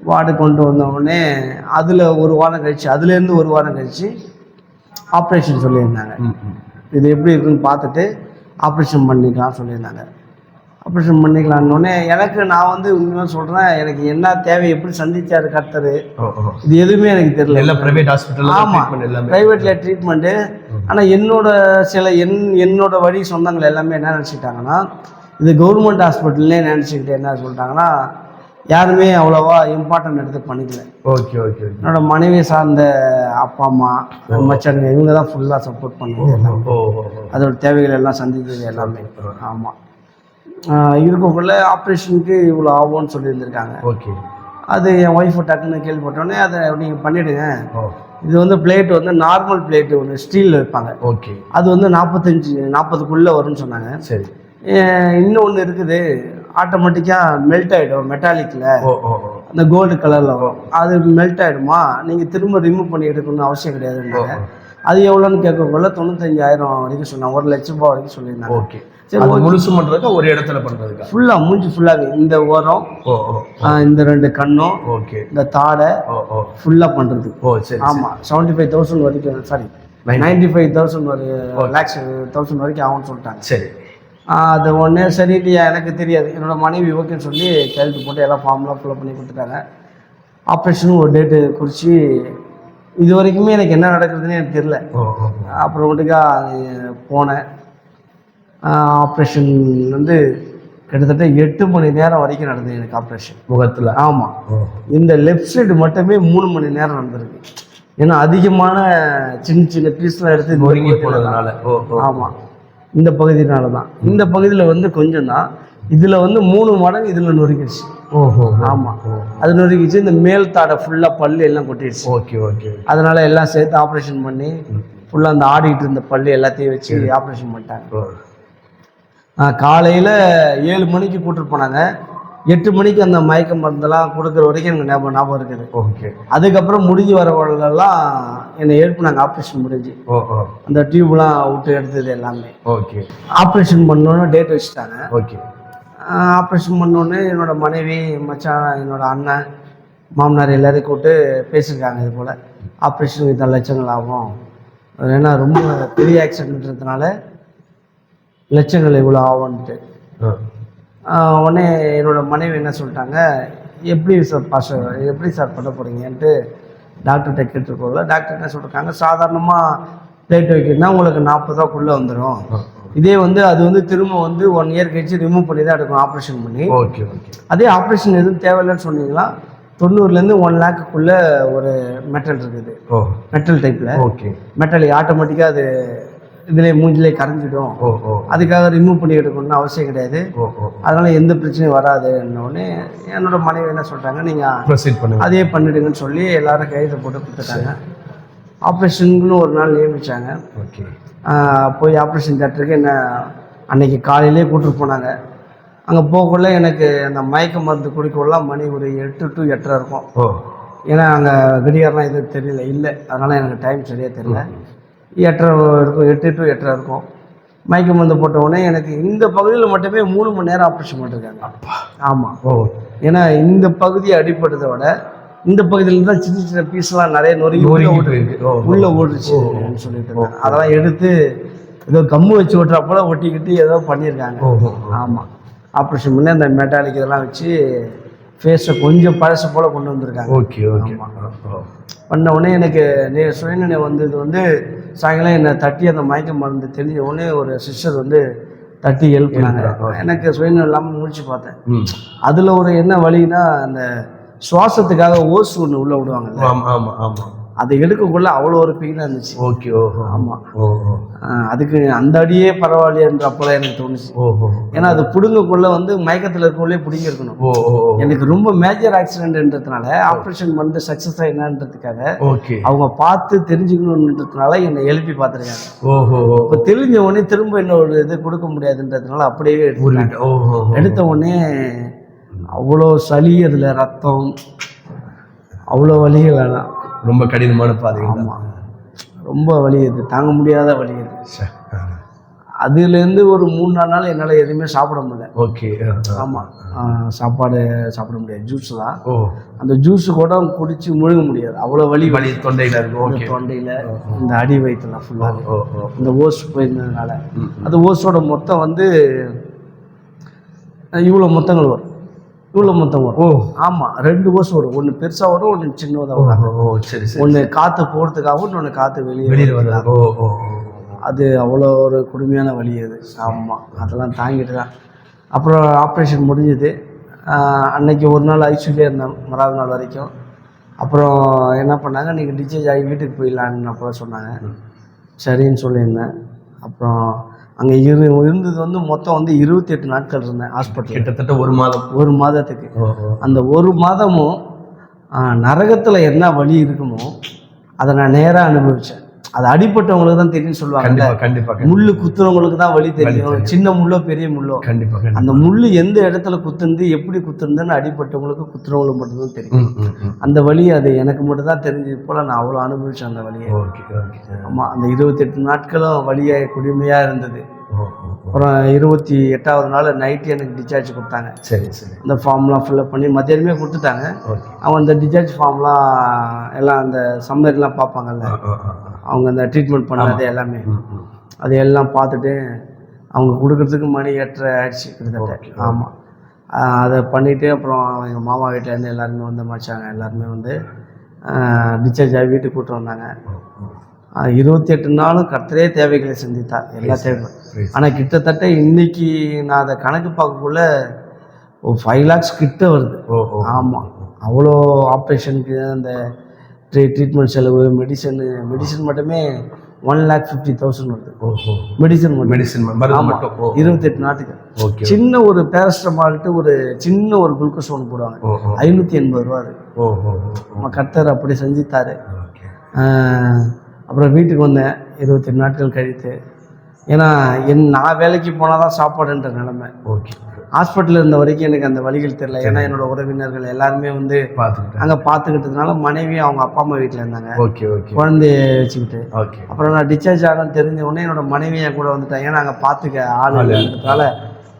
வார்டு கொண்டு வந்த உடனே அதில் ஒரு வாரம் கழிச்சு அதுலேருந்து ஒரு வாரம் கழிச்சு ஆப்ரேஷன் சொல்லியிருந்தாங்க. இது எப்படி இருக்குன்னு பார்த்துட்டு ஆப்ரேஷன் பண்ணிக்கலாம் சொல்லியிருந்தாங்க. ஆப்ரேஷன் பண்ணிக்கலான்னொடனே எனக்கு நான் வந்து உண்மையாக சொல்கிறேன் எனக்கு என்ன தேவை எப்படி சந்திச்சாரு கர்த்தர் இது எதுவுமே எனக்கு தெரியல. எல்லாம் பிரைவேட் ஹாஸ்பிட்டல்ல ஆமாம் ப்ரைவேட்டில் ட்ரீட்மெண்ட்டு ஆனால் என்னோட சில என் என்னோட வழி சொந்தங்கள் எல்லாமே என்ன நினச்சிக்கிட்டாங்கன்னா இது கவர்மெண்ட் ஹாஸ்பிட்டல்லே நினச்சிக்கிட்டு என்ன சொல்லிட்டாங்கன்னா யாருமே அவ்வளோவா இம்பார்ட்டன்ட் எடுத்து பண்ணிக்கல. ஓகே ஓகே என்னோட மனைவி சார்ந்த அப்பா அம்மா மச்சானுங்க இவங்க தான் ஃபுல்லாக சப்போர்ட் ஓ அதோட தேவைகள் எல்லாம் சந்தித்தது எல்லாமே. ஆமாம் இருக்கக்குள்ள ஆப்ரேஷனுக்கு இவ்வளோ ஆகும்னு சொல்லியிருந்திருக்காங்க. ஓகே. அது என் ஒய்ஃபை டக்குன்னு கேள்விப்பட்டோடனே அதை நீங்கள் பண்ணிவிடுங்க இது வந்து பிளேட் வந்து நார்மல் பிளேட்டு ஒன்று ஸ்டீலில் வைப்பாங்க ஓகே. அது வந்து நாற்பத்தஞ்சு நாற்பதுக்குள்ளே வரும்னு சொன்னாங்க. சரி. இன்னொன்று இருக்குது. ஆட்டோமேட்டிக்காக மெல்ட் ஆகிடும் மெட்டாலிக்கில் அந்த கோல்டு கலரில் வரும். அது மெல்ட் ஆகிடுமா நீங்கள் திரும்ப ரிமூவ் பண்ணி எடுக்கணும்னு அவசியம் கிடையாதுன்னாங்க. அது எவ்வளோன்னு கேட்கக்குள்ள தொண்ணூத்தஞ்சாயிரம் வரைக்கும் சொன்னாங்க. ஒரு லட்ச ரூபாய் வரைக்கும் சொல்லியிருந்தாங்க. ஓகே. அது முழுசு பண்றதுக்கு ஒரு இடத்துல பண்றதுக்கா? ஃபுல்லாக மூஞ்சி ஃபுல்லாகவே இந்த ஓரம் இந்த ரெண்டு கண்ணும் ஓகே. இந்த தாடை ஃபுல்லாக பண்ணுறது ஓ சரி ஆமாம் செவன்ட்டி ஃபைவ் தௌசண்ட் வரைக்கும் சாரி நைன்டி ஃபைவ் தௌசண்ட் ஒரு லேக்ஸ் தௌசண்ட் வரைக்கும் ஆகும்னு சொல்லிட்டாங்க. சரி. அது ஒன்றே சரி இல்லையா எனக்கு தெரியாது. என்னோட மனைவி ஓகேன்னு சொல்லி கையெழுத்து போட்டு எல்லாம் ஃபார்ம்லாம் ஃபில்அப் பண்ணி கொடுத்துட்டாங்க. ஆப்ரேஷனும் ஒரு டேட்டு குறித்து இது வரைக்குமே எனக்கு என்ன நடக்குதுன்னு எனக்கு தெரில அப்புறமேட்டுக்கா போனேன். ஆப்ரேஷன் வந்து கிட்டத்தட்ட எட்டு மணி நேரம் வரைக்கும் நடந்தது எனக்கு ஆப்ரேஷன் முகத்துல? ஆமாம் இந்த லெஃப்ட் சைடு மட்டுமே மூணு மணி நேரம் நடந்திருக்கு. ஏன்னா அதிகமான சின்ன சின்ன பீஸ்லாம் எடுத்து தான். போனதுனால ஆமாம் இந்த பகுதியினால தான். இந்த பகுதியில் வந்து கொஞ்சம் தான். இதில் வந்து மூணு மடங்கு இதில் நொறுக்கிடுச்சு ஓஹோ ஆமாம் அது நொறுக்கிச்சு இந்த மேல் தாடை ஃபுல்லாக பல்லு எல்லாம் கொட்டிடுச்சு. Okay okay. அதனால எல்லாம் சேர்த்து ஆப்ரேஷன் பண்ணி ஃபுல்லாக அந்த ஆடிட்டு இருந்த பல்லு எல்லாத்தையும் வச்சு ஆப்ரேஷன் பண்ணிட்டாங்க. காலையில் ஏழு மணிக்கு கூட்டிட்டு போனாங்க. எட்டு மணிக்கு அந்த மயக்க மருந்தெல்லாம் கொடுக்குற வரைக்கும் எனக்கு ஞாபகம் ஞாபகம் இருக்குது. ஓகே. அதுக்கப்புறம் முடிஞ்சு வரவங்களெல்லாம் என்னை எழுப்புனாங்க. ஆப்ரேஷன் முடிஞ்சு. அந்த டியூப்லாம் விட்டு எடுத்தது எல்லாமே. ஓகே. ஆப்ரேஷன் பண்ணோன்னு டேட் வச்சுட்டாங்க. ஓகே. ஆப்ரேஷன் பண்ணோன்னே என்னோட மனைவி மச்சான் என்னோட அண்ணன் மாமனார் எல்லாரையும் கூப்பிட்டு பேசியிருக்காங்க இது போல். ஆப்ரேஷனுக்கு இத்தனை லட்சங்கள் ஆகும். ஏன்னா ரொம்ப பெரிய ஆக்சிடென்ட்ன்றதுனால லட்சங்கள் இவ்வளோ ஆகும்ன்ட்டு. உடனே என்னோட மனைவி என்ன சொல்லிட்டாங்க எப்படி சார் பாஸ் எப்படி சார் பண்ண போகிறீங்கன்ட்டு டாக்டர்கிட்ட கேட்டிருக்கோம்ல டாக்டர் என்ன சொல்லிருக்காங்க சாதாரணமாக பிளேட் வைக்கணும்னா உங்களுக்கு நாற்பது ரூபாக்குள்ளே வந்துடும் இதே வந்து அது வந்து திரும்ப வந்து ஒன் இயர் கழிச்சு ரிமூவ் பண்ணி தான் எடுக்கணும் ஆப்ரேஷன் பண்ணி. Okay okay. அதே ஆப்ரேஷன் எதுவும் தேவையில்லைன்னு சொன்னீங்களா தொண்ணூறுலேருந்து ஒன் லேக்குக்குள்ளே ஒரு மெட்டல் இருக்குது. மெட்டல் டைப்பில் ஓகே. மெட்டல் ஆட்டோமேட்டிக்காக அது இதிலே மூஞ்சிலே கரைஞ்சிடும். அதுக்காக ரிமூவ் பண்ணி எடுக்கணும்னு அவசியம் கிடையாது. அதனால எந்த பிரச்சனையும் வராதுன்னொடனே என்னோட மனைவி என்ன சொல்லிட்டாங்க நீங்கள் அதே பண்ணிடுங்கன்னு சொல்லி எல்லாரும் கையெழுத்து போட்டு கொடுத்துட்டாங்க. ஆப்ரேஷனுக்குன்னு ஒரு நாள் ஆஹ் போய் ஆப்ரேஷன் தேட்டருக்கு என்ன அன்னைக்கு காலையிலே கூட்டிட்டு போனாங்க. அங்கே போகக்குள்ள எனக்கு அந்த மயக்க மருந்து குடிக்கக்குள்ள மணி ஒரு எட்டு டு எட்டரை இருக்கும். ஏன்னா அங்கே கடிகாரம்லாம் எதுவும் தெரியல இல்லை. அதனால் எனக்கு டைம் சரியாக தெரியல. எட்டரை இருக்கும் எட்டு டு எட்டரை இருக்கும். மயக்க மருந்து போட்ட உடனே எனக்கு இந்த பகுதியில் மட்டுமே மூணு மணி நேரம் ஆப்ரேஷன் பண்ணிருக்காங்க. ஆமாம் ஓ. ஏன்னா இந்த பகுதி அடிப்பட்டதை விட இந்த பகுதியில் தான் சின்ன சின்ன பீஸ்லாம் நிறைய நொறுங்கி உள்ள நொறுங்கி ஓடு- போயிருக்கு. ஓ, உள்ள ஓடுச்சுன்னு சொல்லிட்டு. அதெல்லாம் எடுத்து ஏதோ கம்மு வச்சு ஓட்டுறா போல ஒட்டிக்கிட்டு ஏதோ பண்ணியிருக்காங்க. ஆமாம் ஆப்ரேஷன் பண்ணி அந்த மெட்டாலிக் இதெல்லாம் வச்சு ஃபேஸை கொஞ்சம் பழசு போல் கொண்டு வந்திருக்காங்க. Okay okay. பண்ண உடனே எனக்கு நே சுயநினை வந்தது வந்து சாயங்காலம் என்னை தட்டி அந்த மயக்க மருந்து தெரிஞ்ச உடனே ஒரு சிஸ்டர் வந்து தட்டி எழுப்பினாங்க எனக்கு சுயநிலை இல்லாமல் முடிச்சு பார்த்தேன். அதில் ஒரு என்ன வழின்னா அந்த சுவாசத்துக்காக ஓஸ் ஒன்று உள்ளே விடுவாங்கல்ல. ஆமா ஆமா ஆமா. அதை எடுக்கக்குள்ள அவ்வளோ ஒரு பெயினாக இருந்துச்சு. ஓகே ஓஹோ. ஆமா. ஓ ஓ ஆஹ் அதுக்கு அந்த அடியே பரவாயில்லையன்ற அப்போலாம் எனக்கு தோணுச்சு. ஓஹோ. ஏன்னா அது பிடுங்கக்குள்ள வந்து மயக்கத்தில் இருக்கக்குள்ளே பிடிங்கிருக்கணும் ஓ ஓ ஓ. எனக்கு ரொம்ப மேஜர் ஆக்சிடென்ட்ன்றதுனால ஆப்ரேஷன் பண்ணிட்டு சக்ஸஸ் ஆயினான்றதுக்காக ஓகே. அவங்க பார்த்து தெரிஞ்சுக்கணுன்றதுனால என்னை எழுப்பி பார்த்துருக்காங்க. ஓஹோ. இப்போ தெரிஞ்ச உடனே திரும்ப இன்னொரு இது கொடுக்க முடியாதுன்றதுனால அப்படியே ஓஹோ ஓ. எடுத்த உடனே அவ்வளோ சளி அதில் ரத்தம் அவ்வளோ வலிகள். ஆனால் ரொம்ப கடினமான பாதை. ஆமாம் ரொம்ப வலி இது தாங்க முடியாத வலி இது. அதுலேருந்து ஒரு மூணு நாலு நாள் என்னால் எதுவுமே சாப்பிட முடியல. ஓகே. ஆமாம் சாப்பாடு சாப்பிட முடியாது. ஜூஸ் தான். அந்த ஜூஸ் கூட குடிச்சு முழுங்க முடியாது. அவ்வளோ வலி வலி தொண்டையில இருக்கும். தொண்டையில் இந்த அடி வயிற்றுலாம் ஃபுல்லாக இந்த ஓஸ் போயிருந்ததுனால. அந்த ஓஸோட மொத்தம் வந்து இவ்வளோ மொத்தங்கள் வரும். இவ்வளோ மொத்தம் வரும். ஓ. ஆமாம் ரெண்டு ஓஸ் வரும் ஒன்று பெருசாக வரும் ஒன்று சின்னதாக வரும். ஓ சரி சரி ஒன்று காற்று போகிறதுக்காகவும் இன்னொன்று காற்று வெளியே வெளியில வந்தது ஓ ஓ. அது அவ்வளோ ஒரு கொடுமையான வலி அது. ஆமாம் அதெல்லாம் தாங்கிட்டு தான். அப்புறம் ஆப்ரேஷன் முடிஞ்சுது. அன்னைக்கு ஒரு நாள் ஐசியூலே இருந்தேன் மறாவது நாள் வரைக்கும். அப்புறம் என்ன பண்ணாங்க நீங்கள் டிஸ்சார்ஜ் ஆகி வீட்டுக்கு போயிடலான்னு அப்போ சொன்னாங்க. சரின்னு சொல்லியிருந்தேன். அப்புறம் அங்கே இரு இருந்தது வந்து மொத்தம் வந்து இருபத்தி எட்டு நாட்கள் இருந்தேன் ஹாஸ்பிட்டல் கிட்டத்தட்ட ஒரு மாதம். ஒரு மாதத்துக்கு. அந்த ஒரு மாதமும் நரகத்தில் என்ன வலி இருக்குமோ அதை நான் நேராக அனுபவித்தேன் அது அடிப்பட்டவங்களுக்கு தான் தெரியும் சொல்லுவாங்க கண்டிப்பா முள்ளு குத்துறவங்களுக்கு தான் வலி தெரியும். சின்ன முள்ளோ பெரிய முள்ளோ. கண்டிப்பா அந்த முள்ளு எந்த இடத்துல குத்துந்து எப்படி குத்துருந்துன்னு அடிப்பட்டவங்களுக்கு குத்துறவங்களுக்கு மட்டும்தான் தெரியும். அந்த வலி அது எனக்கு மட்டும் தான் தெரிஞ்சது போல நான் அவ்வளோ அனுபவிச்சேன் அந்த ஓகே ஆமாம் அந்த இருபத்தெட்டு நாட்களும் வலியாக கொடுமையாக இருந்தது. அப்புறம் இருபத்தி எட்டாவது நாள் நைட்டு எனக்கு டிஸ்சார்ஜ் கொடுத்தாங்க. சரி சரி. அந்த ஃபார்ம்லாம் ஃபில்அப் பண்ணி மத்தியானமே கொடுத்துட்டாங்க. அவங்க அந்த டிஸ்சார்ஜ் ஃபார்ம்லாம் எல்லாம் அந்த சம்மர்லாம் பார்ப்பாங்கல்ல. அவங்க அந்த ட்ரீட்மெண்ட் பண்ணது எல்லாமே அது எல்லாம். பார்த்துட்டு அவங்க கொடுக்கறதுக்கு மணி எட்டரை ஆயிடுச்சு கிட்டத்தட்ட. ஆமாம் அதை பண்ணிவிட்டு அப்புறம் எங்கள் மாமா வீட்டிலேருந்து எல்லாருமே வந்து மச்சாங்க எல்லாருமே வந்து டிஸ்சார்ஜ் ஆகி வீட்டுக்கு கூப்பிட்டு வந்தாங்க. இருபத்தி எட்டு நாளும் கர்த்தரே தேவைகளை சந்தித்தார் எல்லா தேவை Praise. ஆனால் கிட்டத்தட்ட இன்னைக்கு நான் அதை கணக்கு பார்க்கக்குள்ள ஒரு ஃபைவ் லேக்ஸ் கிட்ட வருது. ஆமாம் அவ்வளோ ஆப்ரேஷனுக்கு அந்த ட்ரீ ட்ரீட்மெண்ட் செலவு மெடிசனு மெடிசன் மட்டுமே ஒன் லேக் ஃபிஃப்டி தௌசண்ட் வருது. மெடிசன் மெடிசின் மருந்து ஆமா. மட்டும். ஓ இருபத்தெட்டு நாட்டுக்கு. சின்ன ஒரு பேரஸ்டமால்ட்டு ஒரு சின்ன ஒரு குளுக்கோஸ் ஒன்று போடுவாங்க. ஐநூற்றி எண்பது ரூபா நம்ம கர்த்தர் அப்படி செஞ்சுத்தாரு அப்புறம் வீட்டுக்கு வந்தேன். இருபத்தெட்டு நாட்கள் கழித்து. ஏன்னா என் நான் வேலைக்கு போனால் தான் சாப்பாடுன்ற நிலைமை. ஓகே. ஹாஸ்பிட்டலில் இருந்த வரைக்கும் எனக்கு அந்த வழிகள் தெரியல. ஏன்னா என்னோட உறவினர்கள் எல்லாருமே வந்து பார்த்துக்கிட்டேன் அங்கே பார்த்துக்கிட்டதுனால மனைவி அவங்க அப்பா அம்மா வீட்டில் இருந்தாங்க. Okay okay. குழந்தைய வச்சுக்கிட்டு. ஓகே. அப்புறம் நான் டிஸ்சார்ஜ் ஆகணும்னு தெரிஞ்ச உடனே என்னோட மனைவி என் கூட வந்துட்டாங்க. ஏன்னா அங்கே பார்த்துக்க ஆள் இல்லைன்றதுனால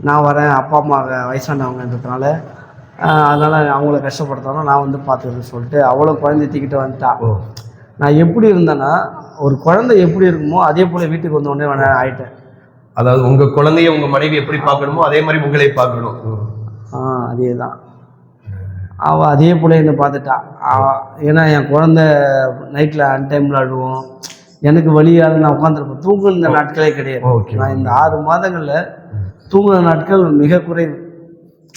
நான் வரேன். அப்பா அம்மா வயசானவங்கன்றதுனால அதனால அவங்கள கஷ்டப்படுத்தாலும் நான் வந்து பார்த்துக்கிறேன்னு சொல்லிட்டு அவ்வளோ குழந்தை தூக்கிட்டு வந்துட்டா. நான் எப்படி இருந்தேன்னா ஒரு குழந்தை எப்படி இருக்குமோ அதே போல் வீட்டுக்கு வந்த உடனே நான் ஆயிட்டேன். அதாவது உங்க குழந்தைய உங்க மனைவி எப்படி பார்க்கணுமோ அதே மாதிரி உங்களை பார்க்கணும். ஆ அதே தான் அவள் அதே போல் என்னை பார்த்துட்டா. ஏன்னா என் குழந்த நைட்டில் அன்டைமில் அழுவோம் எனக்கு வழியால் நான் உட்காந்துருப்பேன் தூங்குன நாட்களே கிடையாது. நான் இந்த ஆறு மாதங்களில் தூங்குன நாட்கள் மிக குறைவு.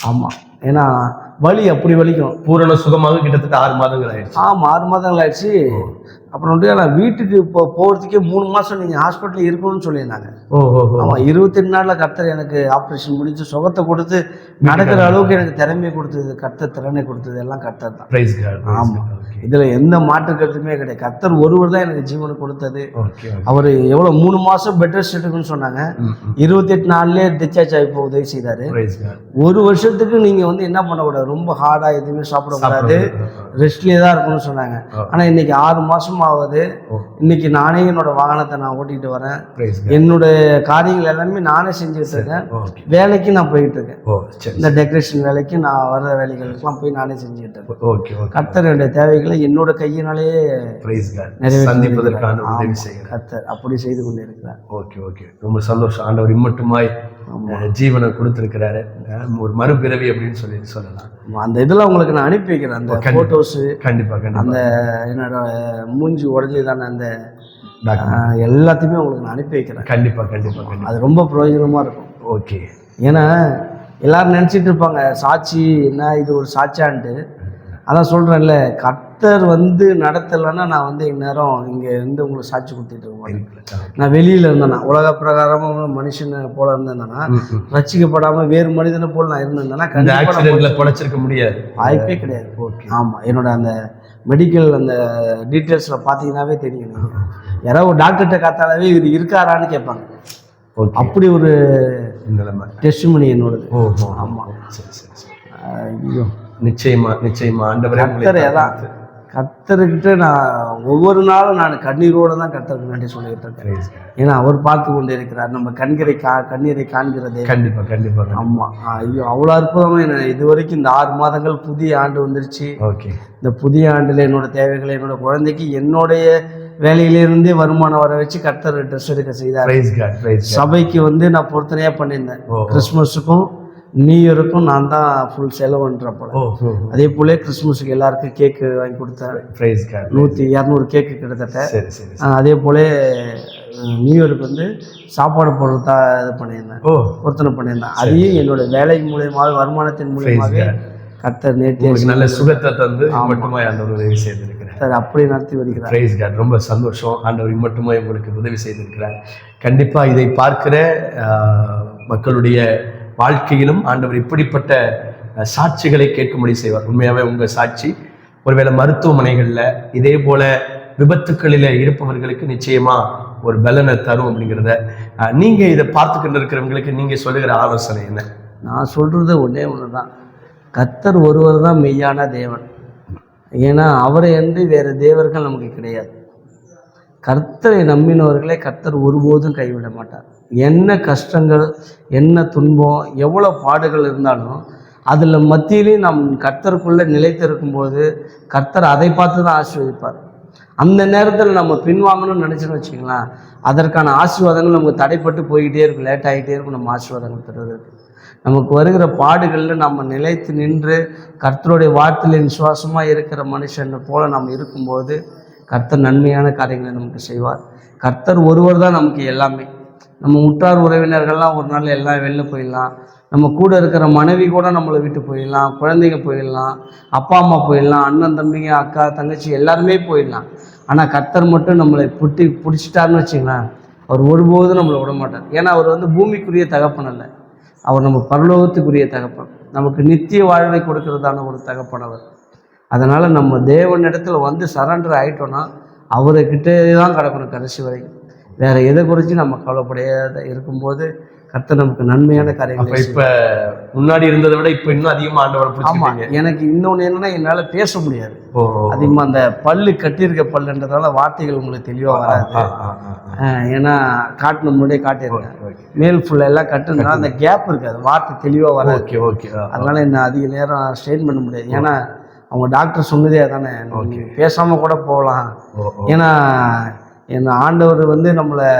ஆமாம் ஏன்னா வலி அப்படி வலிக்கும். பூரண சுகமாக கிட்டத்தட்ட ஆறு மாதங்கள் ஆயிடுச்சு. ஆமாம் ஆறு மாதங்கள் ஆயிடுச்சு. அப்புறம் வந்து நான் வீட்டுக்கு இப்போ போகிறதுக்கே மூணு மாதம் நீங்கள் ஹாஸ்பிட்டலில் இருக்கணும்னு சொல்லியிருந்தாங்க. ஆமாம் இருபத்தெட்டு நாளில் கர்த்தர் எனக்கு ஆப்ரேஷன் முடிச்சு சுகத்தை கொடுத்து நடக்கிற அளவுக்கு எனக்கு திறமையை கொடுத்தது கர்த்தர் திறனை கொடுத்தது எல்லாம் கர்த்தர் தான். பிரைஸ் காட் ஆமா. இதில் எந்த மாற்று கருத்துமே கிடையாது. கர்த்தர் ஒருவர் தான் எனக்கு ஜீவனை கொடுத்தது. அவர் எவ்வளோ மூணு மாதம் பெட் ரெஸ்ட் எடுக்குன்னு சொன்னாங்க. இருபத்தெட்டு நாள்லேயே டிஸ்சார்ஜ் ஆகி போக உதவி செய்தார். ஒரு வருஷத்துக்கு நீங்கள் வந்து என்ன பண்ணக்கூடாது? ரொம்ப ஹார்டாக எதுவுமே சாப்பிடக்கூடாது. ரெஸ்ட்லேயே தான் இருக்கணும்னு சொன்னாங்க. ஆனால் இன்னைக்கு ஆறு மாதம் ஆகுது. இன்னைக்கு நானே என்னோட வாகனத்தை நான் ஓட்டிகிட்டு வரேன். பிரைஸ் என்னோட காரியங்கள் எல்லாமே நானே செஞ்சுட்டு இருக்கேன். வேலைக்கு நான் போயிட்டு இருக்கேன். இந்த டெக்கரேஷன் வேலைக்கு நான் வர்ற வேலைகளுக்கெல்லாம் போய் நானே செஞ்சுட்டு இருக்கேன். ஓகே ஓகே கர்த்தர் என்னுடைய தேவைகளை என்னோட கையினாலே பிரைஸ் காட் நிறைவேற்றி சந்திப்பதற்கான ஆமா, உதவி செய்கிறேன் கர்த்தர் அப்படி செய்து கொண்டிருக்கிறார். ஓகே ஓகே ரொம்ப சந்தோஷம். ஆண்டவர் இம்மட்டுமாய் ஜீவனை கொடுத்திருக்கிறாரு. ஒரு மறுபிறவி அப்படின்னு சொல்லி சொல்லலாம். அந்த இதெல்லாம் உங்களுக்கு நான் அனுப்பி வைக்கிறேன். அந்த. ஃபோட்டோஸு கண்டிப்பா கண்டிப்பா அந்த என்னோட மூஞ்சி உடஞ்சதான அந்த எல்லாத்தையுமே உங்களுக்கு நான் அனுப்பி வைக்கிறேன். கண்டிப்பா கண்டிப்பா கண்டிப்பா. அது ரொம்ப பிரயோஜனமாக இருக்கும். ஓகே. ஏன்னா எல்லாரும் நினச்சிட்டு இருப்பாங்க சாட்சி என்ன இது ஒரு சாட்சியான்ட்டு. அதான் சொல்கிறேன்ல கட் கர்த்தர் வந்து நடத்தலைன்னா நான் வந்து இந்நேரம் இங்கே இருந்து உங்களுக்கு சாட்சி கொடுத்துட்டு இருக்க நான் வெளியில் இருந்தேன்னா உலக பிரகாரமாக மனுஷனை போல இருந்தேன்னா ரசிக்கப்படாமல் வேறு மனிதனை போல நான் ஆக்சிடென்ட்ல பொழைச்சிருக்க முடியாது. வாய்ப்பே கிடையாது. ஆமாம் என்னோட அந்த மெடிக்கல் அந்த டீட்டெயில்ஸில் பார்த்தீங்கன்னாவே தெரியும். யாராவது ஒரு டாக்டர்கிட்ட காத்தாலே இவர் இருக்காரான்னு கேட்பாங்க. ஓகே. அப்படி ஒரு நிலைமை. டெஸ்ட் மணி என்னோடது ஆமாம் சரி சரி சரி. ஐயோ. நிச்சயமா நிச்சயமா. ஆண்டவரே உங்களை கர்த்தர் எல்லாம் காத்து. கர்த்தர்கிட்ட நான் ஒவ்வொரு நாளும் நான் கண்ணீரோட தான் கர்த்தருக்கு நன்றி சொல்லிட்டு இருக்கேன். ஏன்னா அவர் பார்த்து கொண்டு இருக்கிறார் நம்ம கண்கரை கா கண்ணீரை காண்கிறதே கண்டிப்பா கண்டிப்பா ஆமா. ஐயோ அவ்வளோ அற்புதமா என்ன இது வரைக்கும் இந்த ஆறு மாதங்கள் புதிய ஆண்டு வந்துருச்சு. ஓகே இந்த புதிய ஆண்டில் என்னோட தேவைகளை என்னோட குழந்தைக்கு என்னுடைய வேலையிலிருந்தே வருமானம் வர வச்சு கர்த்தர் ட்ரெஸ் எடுக்க செய்தார். சபைக்கு வந்து நான் பொறுத்தனையா பண்ணியிருந்தேன். கிறிஸ்மஸுக்கும் நியூ இயருக்கும் நான் தான் ஃபுல் செலவுன்றப்போல ஓ ஓ அதே போல கிறிஸ்மஸுக்கு எல்லாருக்கும் கேக்கு வாங்கி கொடுத்தேன். பிரைஸ் காட் நூற்றி இரநூறு கேக்கு கிட்டத்தட்ட. சரி சரி அதே போல நியூ இயருக்கு வந்து சாப்பாடு போடுறதா இது பண்ணியிருந்தேன். ஓ. பொருத்தனை பண்ணியிருந்தேன். அதையும் என்னோட வேலை மூலியமாக வருமானத்தின் மூலியமாக நேர்த்தியாக உங்களுக்கு நல்ல சுகத்தை தந்து மட்டுமா ஆண்டவர் உதவி செய்திருக்கிறார். கர்த்தர் அப்படி நடத்தி வருகிறார். பிரைஸ் காட் ரொம்ப சந்தோஷம். ஆண்டவர் மட்டுமே உங்களுக்கு உதவி செய்திருக்கிறார். கண்டிப்பா இதை பார்க்கிற மக்களுடைய வாழ்க்கையிலும் ஆண்டவர் இப்படிப்பட்ட சாட்சிகளை கேட்கும்படி செய்வார். உண்மையாகவே உங்கள் சாட்சி. ஒருவேளை மருத்துவமனைகளில் இதே போல விபத்துக்களில் இருப்பவர்களுக்கு நிச்சயமா ஒரு பலனை தரும் அப்படிங்கிறத நீங்கள் இதை பார்த்துக்கிட்டு இருக்கிறவங்களுக்கு நீங்கள் சொல்லுகிற ஆலோசனை என்ன? நான் சொல்கிறது ஒன்றே ஒன்று தான் கத்தர் ஒருவர் தான் மெய்யான தேவன். ஏன்னா அவரை அன்றி வேறு தேவர்கள் நமக்கு கிடையாது. கர்த்தரை நம்பினவர்களை கர்த்தர் ஒருபோதும் கைவிட மாட்டார். என்ன கஷ்டங்கள் என்ன துன்பம் எவ்வளோ பாடுகள் இருந்தாலும் அதில் மத்தியிலையும் நம் கர்த்தருக்குள்ளே நிலைத்திருக்கும்போது கர்த்தர் அதை பார்த்து தான் ஆசீர்வதிப்பார். அந்த நேரத்தில் நம்ம பின்வாங்கணும்னு நினச்சோன்னு வச்சுக்கலாம் அதற்கான ஆசீர்வாதங்கள் நமக்கு தடைப்பட்டு போய்கிட்டே இருக்கும் லேட் ஆகிட்டே இருக்கும் நம்ம ஆசீர்வாதங்கள் பெறுவதற்கு. நமக்கு வருகிற பாடுகளில் நம்ம நிலைத்து நின்று கர்த்தருடைய வார்த்தையில் விசுவாசமாக இருக்கிற மனுஷன் போல நம்ம இருக்கும்போது கர்த்தர் நன்மையான காரியங்களை நமக்கு செய்வார். கர்த்தர் ஒருவர் தான் நமக்கு எல்லாமே. நம்ம உற்றார் உறவினர்கள்லாம் ஒரு நாள் எல்லாம் வெளில போயிடலாம். நம்ம கூட இருக்கிற மனைவி கூட நம்மளை விட்டு போயிடலாம். குழந்தைங்க போயிடலாம். அப்பா அம்மா போயிடலாம். அண்ணன் தம்பிங்க அக்கா தங்கச்சி எல்லாருமே போயிடலாம். ஆனால் கர்த்தர் மட்டும் நம்மளை புட்டி பிடிச்சிட்டாருன்னு வச்சுங்களேன் அவர் ஒருபோதும் நம்மளை விட மாட்டார். ஏன்னா அவர் வந்து பூமிக்குரிய தகப்பன் அல்ல. அவர் நம்ம பரலோகத்துக்குரிய தகப்பன். நமக்கு நித்திய வாழ்வை கொடுக்கறதான ஒரு தகப்பன் அவர். அதனால் நம்ம தேவனிடத்துல வந்து சரண்டர் ஆயிட்டோம்னா அவர்கிட்டே தான் கிடக்கணும் கடைசி வரைக்கும். வேற எதை குறித்து நம்ம கவலைப்படையாத இருக்கும்போது கர்த்தர் நமக்கு நன்மையான காரியங்களை இப்ப முன்னாடி இருந்ததை விட இப்ப இன்னும் அதிகமா ஆண்டவரை ஆமா பிடிச்சிருக்கீங்க எனக்கு இன்னொன்று என்னன்னா என்னால் பேச முடியாது. அதிகமாக அந்த பல்லு கட்டியிருக்க பல்லுன்றதால வார்த்தைகள் உங்களுக்கு தெளிவாக வராது. ஏன்னா காட்டின முன்னாடியே காட்டியிருக்கேன். மேல் ஃபுல்லாக எல்லாம் கட்டுனால அந்த கேப் இருக்காது வார்த்தை தெளிவாக வராது. Okay okay. அதனால என்ன அதிக நேரம் ஸ்ட்ரெயின் பண்ண முடியாது. ஏன்னா அவங்க டாக்டர் சொன்னதே அதானே? நீங்க பேசாம கூட போகலாம். ஏன்னா என் ஆண்டவர் வந்து நம்மளை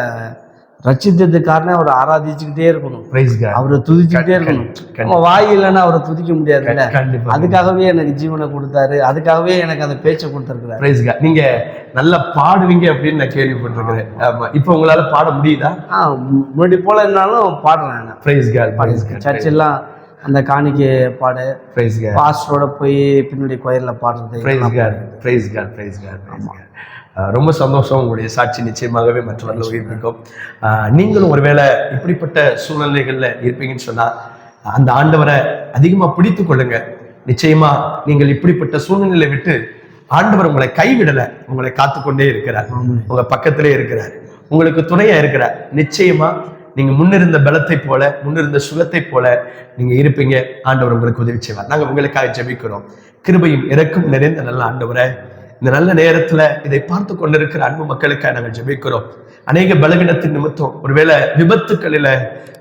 காரணம் அவரை ஆராதிச்சுக்கிட்டே இருக்கணும். அவரை துதிச்சுக்கிட்டே இருக்கணும். நம்ம வாய் இல்லைன்னா அவரை துதிக்க முடியாதுல்ல அதுக்காகவே எனக்கு ஜீவனை கொடுத்தாரு. அதுக்காகவே எனக்கு அந்த பேச்சை கொடுத்துருக்குறாரு. Praise God. நீங்க நல்லா பாடுவீங்க அப்படின்னு நான் கேள்விப்பட்டிருக்கிறேன். ஆமா. இப்ப உங்களால பாட முடியுதா? முன்னாடி போல இருந்தாலும் பாடுறேன் நான். பிரைஸ் காட் சர்ச்செல்லாம் அந்த காணிக்கை பாடு பாஸ்டரோட போய் பின்னாடி கோயிலில் பாடுறது ரொம்ப சந்தோஷம் உங்களுடைய சாட்சி நிச்சயமாகவே மற்றவர்கள் ஆஹ் நீங்களும் ஒருவேளை இப்படிப்பட்ட சூழ்நிலைகள்ல இருப்பீங்கன்னு சொன்னா அந்த ஆண்டவரை அதிகமா பிடித்து கொள்ளுங்க. நிச்சயமா நீங்கள் இப்படிப்பட்ட சூழ்நிலையை விட்டு ஆண்டவர் உங்களை கைவிடல உங்களை காத்துக்கொண்டே இருக்கிறார். உங்க பக்கத்திலே இருக்கிறார். உங்களுக்கு துணையா இருக்கிறார். நிச்சயமா நீங்க முன்னிருந்த பலத்தை போல முன்னிருந்த சுகத்தை போல நீங்க இருப்பீங்க. ஆண்டவர் உங்களுக்கு உதவி செய்வார். நாங்க உங்களுக்காக ஜெபிக்கிறோம். கிருபையும் இறக்கும் நிறைந்த நல்ல ஆண்டவரை இந்த நல்ல நேரத்துல இதை பார்த்து கொண்டிருக்கிற அன்பு மக்களுக்காக நாங்கள் ஜெபிக்கிறோம். அநேக பலவீனத்தின் நிமித்தம் ஒருவேளை விபத்துக்களில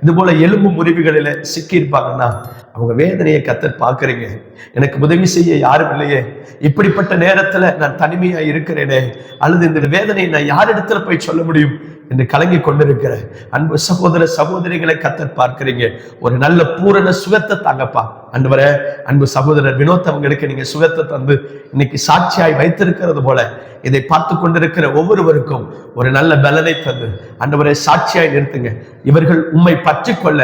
இது போல எலும்பு முறிவுகளில சிக்கி இருப்பாங்கன்னா அவங்க வேதனையை கத்தர் பார்க்குறீங்க. எனக்கு உதவி செய்ய யாரும் இல்லையே. இப்படிப்பட்ட நேரத்துல நான் தனிமையா இருக்கிறேனே. அல்லது இந்த வேதனையை நான் யாரிடத்துல போய் சொல்ல முடியும்? என்று கலங்கி கொண்டிருக்கிற அன்பு சகோதர சகோதரிகளை கத்தர் பார்க்கிறீங்க. ஒரு நல்ல பூரண சுகத்தை தாங்கப்பா. அன்பரே அன்பு சகோதரர் வினோத் அவங்களுக்கு நீங்க சுகத்தை தந்து இன்னைக்கு சாட்சியாய் வைத்திருக்கிறது போல இதை பார்த்து கொண்டிருக்கிற ஒவ்வொருவருக்கும் ஒரு நல்ல பலனை தந்து அண்டவரை சாட்சியாய் நிறுத்துங்க. இவர்கள் உம்மை பற்றி கொள்ள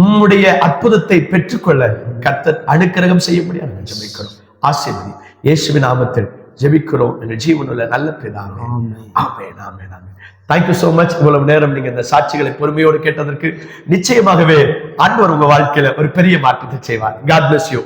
உம்முடைய அற்புதத்தை பெற்றுக்கொள்ள கர்த்தர் அனுக்கிரகம் செய்ய முடியாது ஜெபிக்கிறோம். ஆசீர்வதி. இயேசுவின் நாமத்தில் ஜெபிக்கிறோம். எங்கள் ஜீவனுள்ள நல்ல பிதாவே. ஆமென் ஆமென் ஆமென். தேங்க்யூ சோ மச் இவ்வளவு நேரம் நீங்க இந்த சாட்சிகளை பொறுமையோடு கேட்டதற்கு நிச்சயமாகவே அன்பர் உங்க வாழ்க்கையில ஒரு பெரிய மாற்றத்தை செய்வார். God bless you